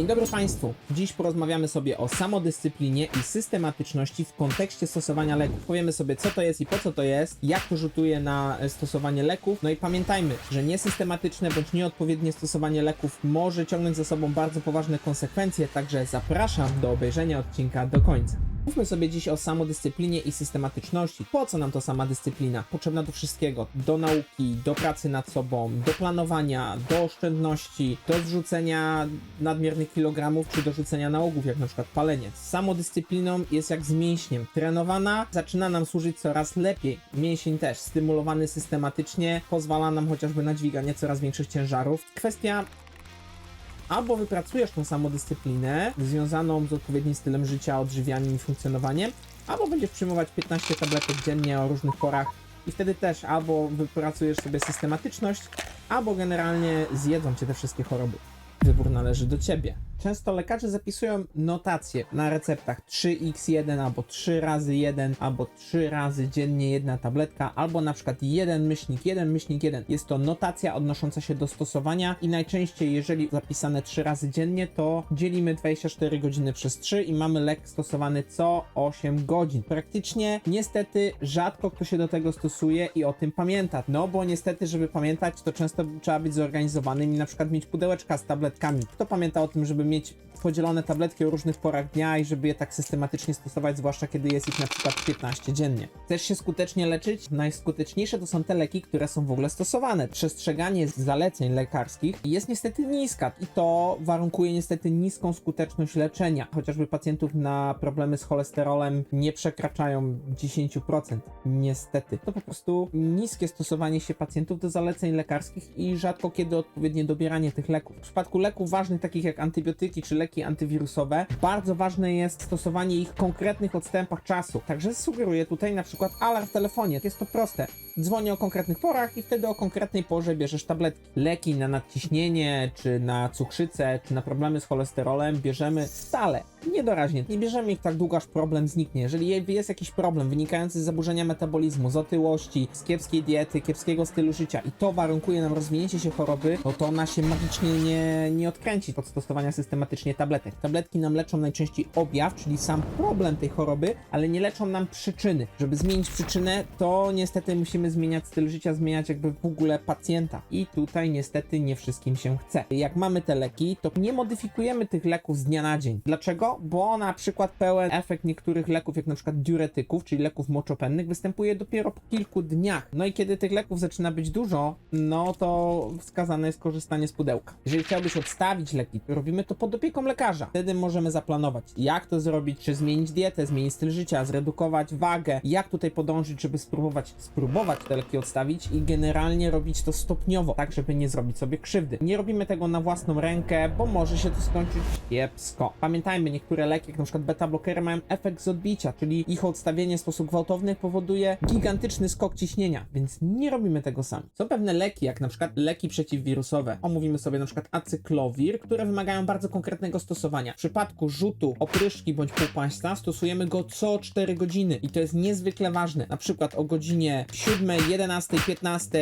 Dzień dobry Państwu. Dziś porozmawiamy sobie o samodyscyplinie i systematyczności w kontekście stosowania leków. Powiemy sobie, co to jest i po co to jest, jak to rzutuje na stosowanie leków. No i pamiętajmy, że niesystematyczne bądź nieodpowiednie stosowanie leków może ciągnąć za sobą bardzo poważne konsekwencje, także zapraszam do obejrzenia odcinka do końca. Mówmy sobie dziś o samodyscyplinie i systematyczności. Po co nam to sama dyscyplina? Potrzebna do wszystkiego. Do nauki, do pracy nad sobą, do planowania, do oszczędności, do zrzucenia nadmiernych kilogramów, czy do rzucenia nałogów, jak na przykład palenie. Samodyscypliną jest jak z mięśniem. Trenowana zaczyna nam służyć coraz lepiej. Mięsień też, stymulowany systematycznie, pozwala nam chociażby na dźwiganie coraz większych ciężarów. Kwestia albo wypracujesz tą samodyscyplinę związaną z odpowiednim stylem życia, odżywianiem i funkcjonowaniem, albo będziesz przyjmować 15 tabletek dziennie o różnych porach i wtedy też albo wypracujesz sobie systematyczność, albo generalnie zjedzą cię te wszystkie choroby. Wybór należy do ciebie. Często lekarze zapisują notacje na receptach 3x1 albo 3 razy 1 albo 3 razy dziennie jedna tabletka albo na przykład 1 myślnik 1 myślnik 1. Jest to notacja odnosząca się do stosowania i najczęściej jeżeli zapisane 3 razy dziennie to dzielimy 24 godziny przez 3 i mamy lek stosowany co 8 godzin. Praktycznie niestety rzadko kto się do tego stosuje i o tym pamięta. No bo niestety żeby pamiętać to często trzeba być zorganizowanym i na przykład mieć pudełeczka z tabletkami. Kto pamięta o tym, żeby mieć podzielone tabletki o różnych porach dnia i żeby je tak systematycznie stosować, zwłaszcza kiedy jest ich na przykład 15 dziennie. Chcesz się skutecznie leczyć? Najskuteczniejsze to są te leki, które są w ogóle stosowane. Przestrzeganie zaleceń lekarskich jest niestety niska i to warunkuje niestety niską skuteczność leczenia. Chociażby pacjentów na problemy z cholesterolem nie przekraczają 10%. Niestety. To po prostu niskie stosowanie się pacjentów do zaleceń lekarskich i rzadko kiedy odpowiednie dobieranie tych leków. W przypadku leków ważnych takich jak antybiotyki czy leki antywirusowe, bardzo ważne jest stosowanie ich w konkretnych odstępach czasu. Także sugeruję tutaj na przykład alarm w telefonie. Jest to proste. Dzwonię o konkretnych porach i wtedy o konkretnej porze bierzesz tabletki. Leki na nadciśnienie, czy na cukrzycę, czy na problemy z cholesterolem bierzemy stale, niedoraźnie. Nie bierzemy ich tak długo, aż problem zniknie. Jeżeli jest jakiś problem wynikający z zaburzenia metabolizmu, z otyłości, z kiepskiej diety, kiepskiego stylu życia i to warunkuje nam rozwinięcie się choroby, no to ona się magicznie nie, nie odkręci od stosowania systematycznie tabletek. Tabletki nam leczą najczęściej objaw, czyli sam problem tej choroby, ale nie leczą nam przyczyny. Żeby zmienić przyczynę, to niestety musimy zmieniać styl życia, zmieniać jakby w ogóle pacjenta. I tutaj niestety nie wszystkim się chce. Jak mamy te leki, to nie modyfikujemy tych leków z dnia na dzień. Dlaczego? Bo na przykład pełen efekt niektórych leków, jak na przykład diuretyków, czyli leków moczopennych, występuje dopiero po kilku dniach. No i kiedy tych leków zaczyna być dużo, no to wskazane jest korzystanie z pudełka. Jeżeli chciałbyś odstawić leki, robimy to pod opieką lekarza. Wtedy możemy zaplanować, jak to zrobić, czy zmienić dietę, zmienić styl życia, zredukować wagę, jak tutaj podążyć, żeby spróbować, spróbować te leki odstawić i generalnie robić to stopniowo, tak żeby nie zrobić sobie krzywdy. Nie robimy tego na własną rękę, bo może się to skończyć kiepsko. Pamiętajmy, niektóre leki, jak na przykład beta-blokery, mają efekt z odbicia, czyli ich odstawienie w sposób gwałtowny powoduje gigantyczny skok ciśnienia, więc nie robimy tego sami. Są pewne leki, jak na przykład leki przeciwwirusowe. Omówimy sobie na przykład acyklowir, które wymagają bardzo konkretnego stosowania. W przypadku rzutu opryszki bądź półpaństwa stosujemy go co 4 godziny i to jest niezwykle ważne. Na przykład o godzinie 7, 11, 15,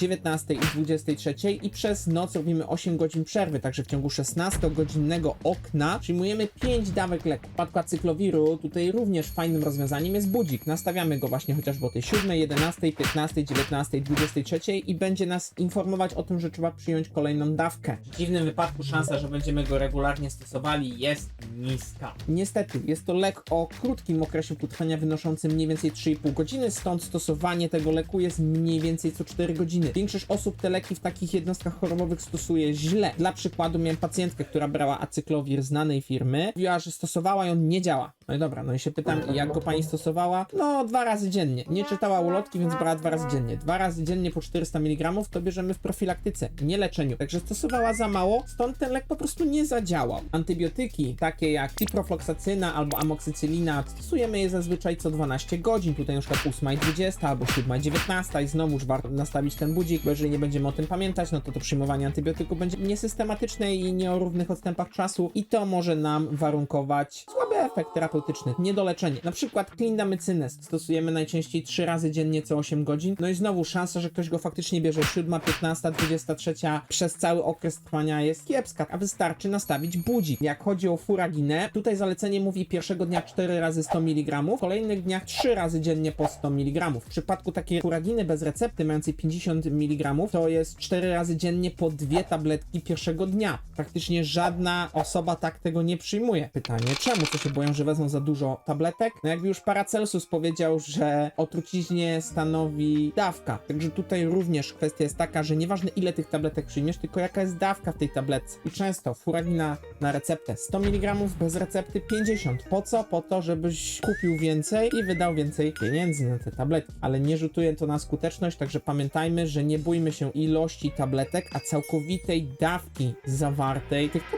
19 i 23 i przez noc robimy 8 godzin przerwy, także w ciągu 16-godzinnego okna przyjmujemy 5 dawek leku. W przypadku acyklowiru tutaj również fajnym rozwiązaniem jest budzik. Nastawiamy go właśnie chociażby o tej 7, 11, 15, 19, 23 i będzie nas informować o tym, że trzeba przyjąć kolejną dawkę. W dziwnym wypadku szansa, że będziemy go regularnie stosowali jest niska. Niestety, jest to lek o krótkim okresie potrwania wynoszącym mniej więcej 3,5 godziny, stąd stosowanie tego leku jest mniej więcej co 4 godziny. Większość osób te leki w takich jednostkach chorobowych stosuje źle. Dla przykładu miałem pacjentkę, która brała acyklowir znanej firmy, mówiła, że stosowała i on nie działa. No i dobra, no i się pytam, jak go pani stosowała? No, dwa razy dziennie. Nie czytała ulotki, więc brała dwa razy dziennie. Dwa razy dziennie po 400 mg to bierzemy w profilaktyce, nie leczeniu. Także stosowała za mało, stąd ten lek po prostu nie zadziałał. Antybiotyki, takie jak ciprofloksacyna albo amoksycylina, stosujemy je zazwyczaj co 12 godzin. Tutaj na przykład 8 i 20 albo 7 i 19 i znowuż warto nastawić ten budzik, bo jeżeli nie będziemy o tym pamiętać, no to to przyjmowanie antybiotyku będzie niesystematyczne i nie o równych odstępach czasu i to może nam warunkować słaby efekt terapeutyczny, niedoleczenie. Na przykład clindamycynę stosujemy najczęściej 3 razy dziennie co 8 godzin, no i znowu szansa, że ktoś go faktycznie bierze 7, 15, 23 przez cały okres trwania jest kiepska, a wystarczy nastawić budzik. Jak chodzi o furaginę, tutaj zalecenie mówi pierwszego dnia 4 razy 100 mg, kolejnych dniach 3 razy dziennie po 100 mg. W przypadku takiej furaginy bez recepty mającej 50 mg to jest 4 razy dziennie po dwie tabletki pierwszego dnia. Praktycznie żadna osoba tak tego nie przyjmuje. Pytanie czemu? Co się boją, że wezmą za dużo tabletek? No jakby już Paracelsus powiedział, że o truciźnie stanowi dawka. Także tutaj również kwestia jest taka, że nieważne ile tych tabletek przyjmiesz, tylko jaka jest dawka w tej tabletce. I często furagina na receptę 100 mg, bez recepty 50. Po co? Po to, żebyś kupił więcej i wydał więcej pieniędzy na te tabletki. Ale nie rzutuje to na skuteczność, także pamiętajmy, że nie bójmy się ilości tabletek, a całkowitej dawki zawartej tych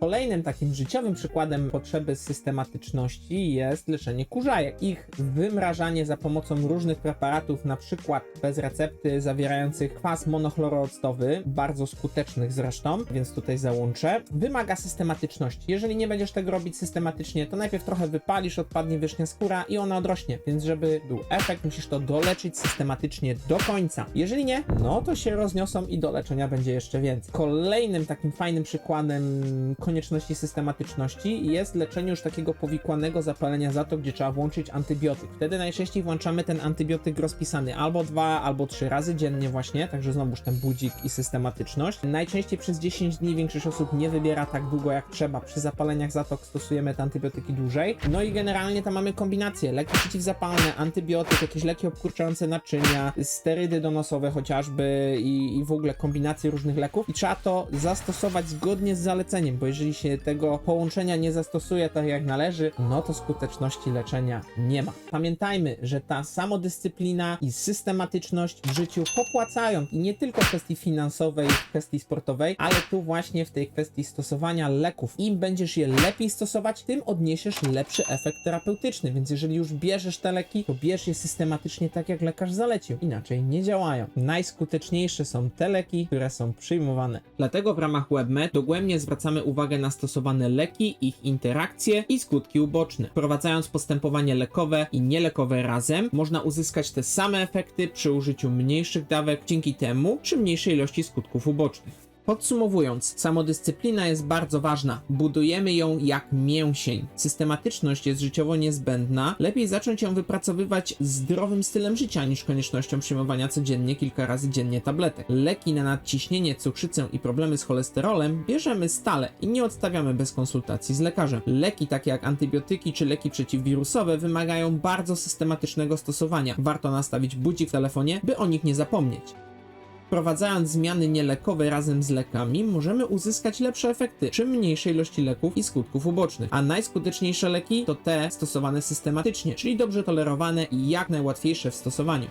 Kolejnym takim życiowym przykładem potrzeby systematyczności jest leczenie kurzajek. Ich wymrażanie za pomocą różnych preparatów, na przykład bez recepty, zawierających kwas monochlorooctowy, bardzo skutecznych zresztą, więc tutaj załączę, wymaga systematyczności. Jeżeli nie będziesz tego robić systematycznie, to najpierw trochę wypalisz, odpadnie wierzchnia skóra i ona odrośnie, więc żeby był efekt, musisz to doleczyć systematycznie do końca. Jeżeli nie, no to się rozniosą i do leczenia będzie jeszcze więcej. Kolejnym takim fajnym przykładem konieczności systematyczności jest leczenie już takiego powikłanego zapalenia za to, gdzie trzeba włączyć antybiotyk. Wtedy najczęściej włączamy ten antybiotyk rozpisany albo dwa, albo trzy razy dziennie właśnie, także znowuż ten budzik i systematyczność. Najczęściej przez 10 dni większość osób nie wybiera tak długo jak trzeba. Przy zapaleniach zatok stosujemy te antybiotyki dłużej. No i generalnie tam mamy kombinacje. Leki przeciwzapalne, antybiotyk, jakieś leki obkurczające naczynia, sterydy donosowe chociażby i, i w ogóle kombinacje różnych leków. I trzeba to zastosować zgodnie z zaleceniem, bo jeżeli się tego połączenia nie zastosuje tak jak należy, no to skuteczności leczenia nie ma. Pamiętajmy, że ta samodyscyplina i systematyczność w życiu popłacają i nie tylko w kwestii finansowej, w kwestii sportowej, ale tu właśnie w tej kwestii stosowania leków. Im będziesz je lepiej stosować, tym odniesiesz lepszy efekt terapeutyczny. Więc jeżeli już bierzesz te leki, to bierz je systematycznie tak jak lekarz zalecił. Inaczej nie działają. Najskuteczniejsze są te leki, które są przyjmowane. Dlatego w ramach WebMed dogłębnie zwracamy uwagę na stosowane leki, ich interakcje i skutki uboczne. Wprowadzając postępowanie lekowe i nielekowe razem, można uzyskać te same efekty przy użyciu mniejszych dawek, dzięki temu przy mniejszej ilości skutków ubocznych. Podsumowując, samodyscyplina jest bardzo ważna. Budujemy ją jak mięsień. Systematyczność jest życiowo niezbędna. Lepiej zacząć ją wypracowywać zdrowym stylem życia niż koniecznością przyjmowania codziennie kilka razy dziennie tabletek. Leki na nadciśnienie, cukrzycę i problemy z cholesterolem bierzemy stale i nie odstawiamy bez konsultacji z lekarzem. Leki takie jak antybiotyki czy leki przeciwwirusowe wymagają bardzo systematycznego stosowania. Warto nastawić budzik w telefonie, by o nich nie zapomnieć. Wprowadzając zmiany nielekowe razem z lekami, możemy uzyskać lepsze efekty przy mniejszej ilości leków i skutków ubocznych. A najskuteczniejsze leki to te stosowane systematycznie, czyli dobrze tolerowane i jak najłatwiejsze w stosowaniu.